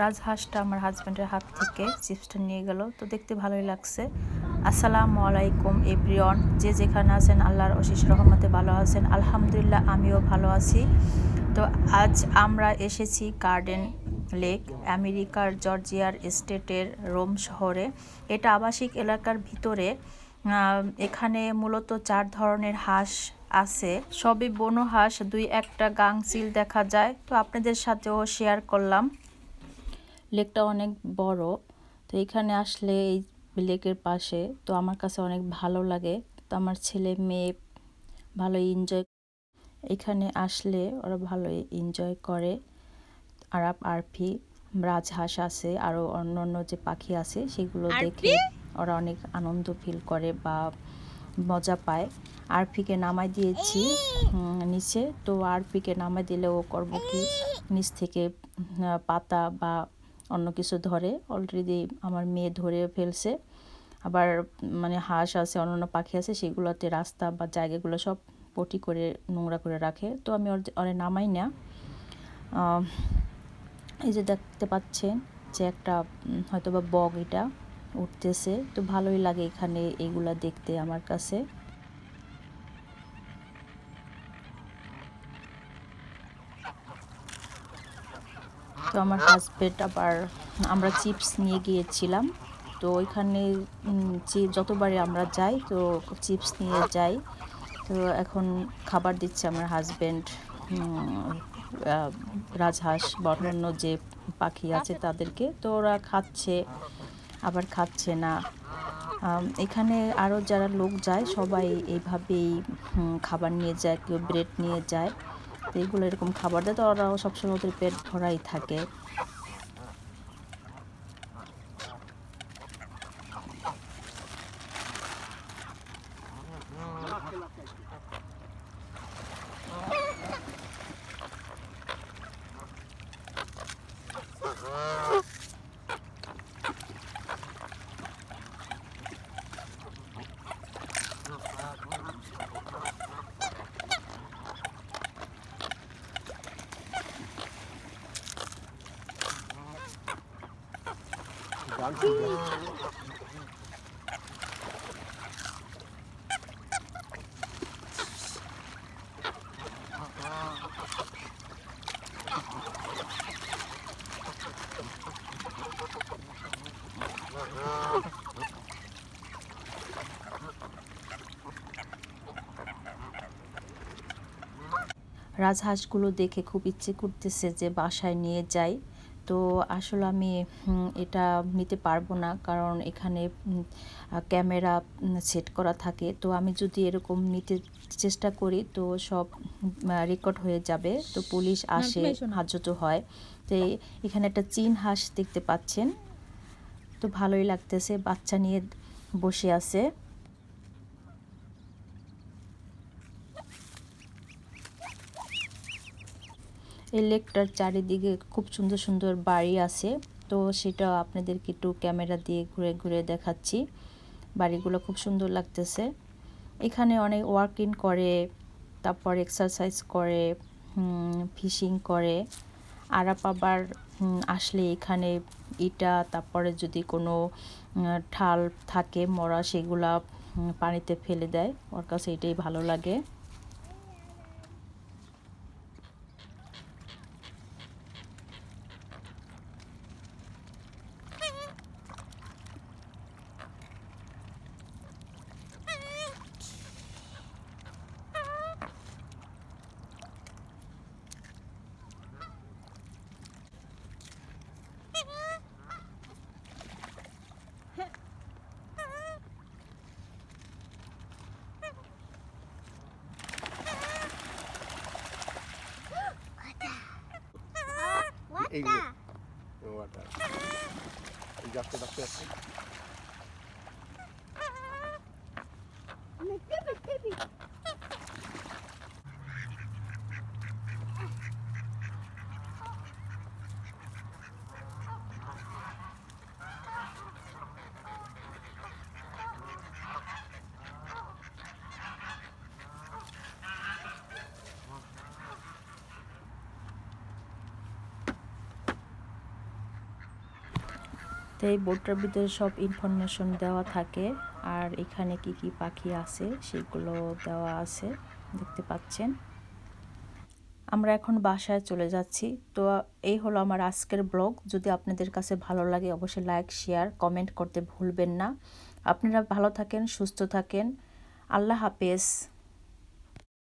রাজহাঁসটা আমার হাজব্যান্ডের হাত থেকে চিপসটা নিয়ে গেল। তো দেখতে ভালোই লাগছে। আসসালামু আলাইকুম, এভরিওয়ান। যে যেখানে আছেন, আল্লাহর অশেষ রহমতে ভালো আছেন। আলহামদুলিল্লাহ, আমিও ভালো আছি। তো আজ আমরা এসেছি গার্ডেন লেক আমেরিকার জর্জিয়ার স্টেটের রোম শহরে। এটা আবাসিক এলাকার ভিতরে এখানে মূলত চার ধরনের হাঁস আছে। সবই বনো হাঁস দুই একটা গাংচিল দেখা যায়। তো আপনাদের সাথেও শেয়ার করলাম। লেকটা অনেক বড়। তো এখানে আসলে এই লেকের পাশে তো আমার কাছে অনেক ভালো লাগে। তো আমার ছেলে মেয়ে ভালো এনজয় এখানে আসলে ওরা ভালো এনজয় করে। আর আরফি রাজহাঁস আছে আরও অন্য অন্য যে পাখি আছে সেগুলো দেখে ওরা অনেক আনন্দ ফিল করে বা মজা পায়। আরফিকে নামাই দিয়েছি নিচে। তো আরফিকে নামাই দিলে ও করব কি? নিচ থেকে পাতা বা অন্য কিছু ধরে। অলরেডি আমার মেয়ে ধরে ফেলছে। আবার মানে হাঁস আছে, অন্যান্য পাখি আছে, সেগুলোতে রাস্তা বা জায়গাগুলো সব পটি করে, নোংরা করে রাখে। তো আমি অনেক নামাই না। এই যে দেখতে পাচ্ছেন যে একটা হয়তো বা বগ এটা উঠতেছে। তো ভালোই লাগে এখানে এগুলা দেখতে আমার কাছে। তো আমার হাজবেন্ড আবার আমরা চিপস নিয়ে গিয়েছিলাম। তো ওইখানে যতবারই আমরা যাই, তো চিপস নিয়ে যাই। তো এখন খাবার দিচ্ছে আমার হাজবেন্ড রাজহাঁস বা অন্যান্য যে পাখি আছে তাদেরকে। তো ওরা খাচ্ছে, আবার খাচ্ছে না। এখানে আরও যারা লোক যায়, সবাই এইভাবেই খাবার নিয়ে যায়, কেউ ব্রেড নিয়ে যায়। তো এগুলো এরকম খাবার দেয় তো ওরাও সবসময় ওদের পেট ভরাই থাকে। রাজহাঁসগুলো দেখে খুব ইচ্ছে করতেছে যে বাসায় নিয়ে যাই। তো আসলে আমি এটা নিতে পারব না। কারণ এখানে ক্যামেরা সেট করা থাকে। তো আমি যদি এরকম নিতে চেষ্টা করি তো সব রেকর্ড হয়ে যাবে। তো পুলিশ আসে হাজত হয়। তো এখানে একটা চীন হাঁস দেখতে পাচ্ছেন। তো ভালোই লাগতেছে বাচ্চা নিয়ে বসে আছে। এই লেকটার চারিদিকে খুব সুন্দর সুন্দর বাড়ি আছে। তো সেটা আপনাদেরকে একটু ক্যামেরা দিয়ে ঘুরে ঘুরে দেখাচ্ছি। বাড়িগুলো খুব সুন্দর লাগতেছে। এখানে অনেক ওয়ার্কিং করে, তারপর এক্সারসাইজ করে ফিশিং করে। আরাপ আবার আসলে এখানে ইটা, তারপরে যদি কোনো ঠাল থাকে, মরা, সেগুলা পানিতে ফেলে দেয়। ওর কাছে এটাই ভালো লাগে। এই যে ওয়াটার এই যাচ্ছে যাচ্ছে তো এই বোর্ডটার ভিতরে সব ইনফরমেশন দেওয়া থাকে। আর এখানে কি কি পাখি আছে, সেগুলো দেওয়া আছে, দেখতে পাচ্ছেন। আমরা এখন বাসায় চলে যাচ্ছি। তো এই হলো আমার আজকের ব্লগ। যদি আপনাদের কাছে ভালো লাগে, অবশ্যই লাইক, শেয়ার, কমেন্ট করতে ভুলবেন না। আপনারা ভালো থাকেন, সুস্থ থাকেন। আল্লাহ হাফেজ।